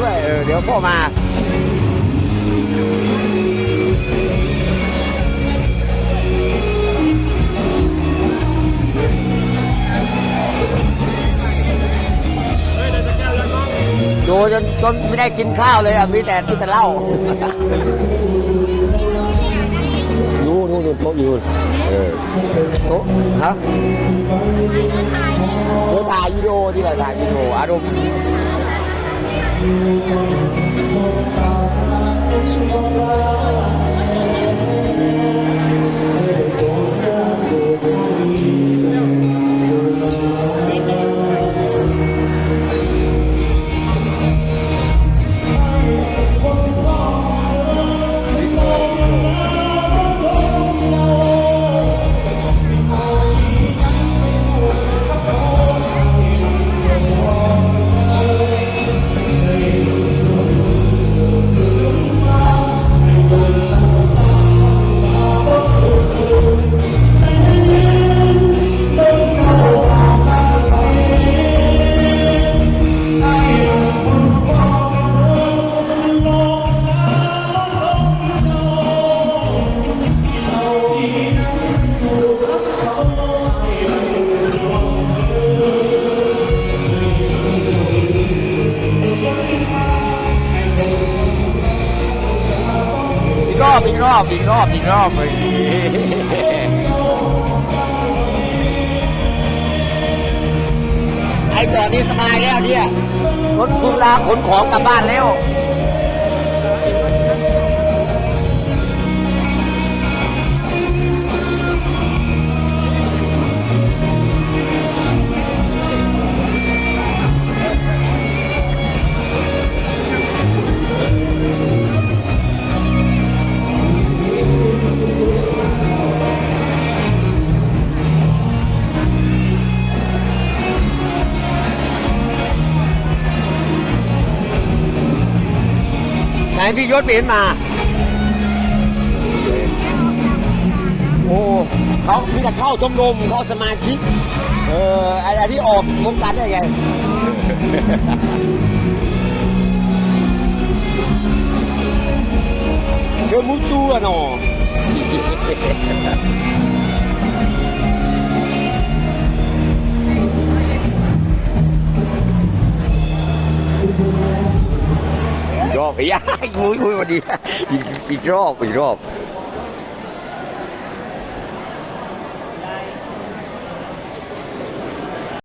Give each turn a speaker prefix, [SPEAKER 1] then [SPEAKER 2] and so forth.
[SPEAKER 1] ด้วย เออ เดี๋ยวพ่อมาดูจนจนไม่ได้กินข้าวเลยอะมีแต่กินแต่เหล้านู่นนู่นนู่นโต๊ะอยู่นู่นเออโต๊ะฮะเดี๋ยวถ่ายวิดีโอที่ไหนถ่ายวิดีโออารมณ์ อี อบอีกรอบอีกรอบอีกรอบเลยไอ้ตอนนี้สบายแล้วเนี่ยรถคุณลาขนของกลับบ้านแล้ว พี่ยศเปลี่ยนมา โอ้เขามีแต่เข้าชมรมเข้าสมาชิก เอออะไรที่ออกวงการได้ไงเดี๋ยวมุดตัวหนออีก รอบไอ้ยาคุยอุ้ยวันนี้อีกอีกรอบอีกรอบ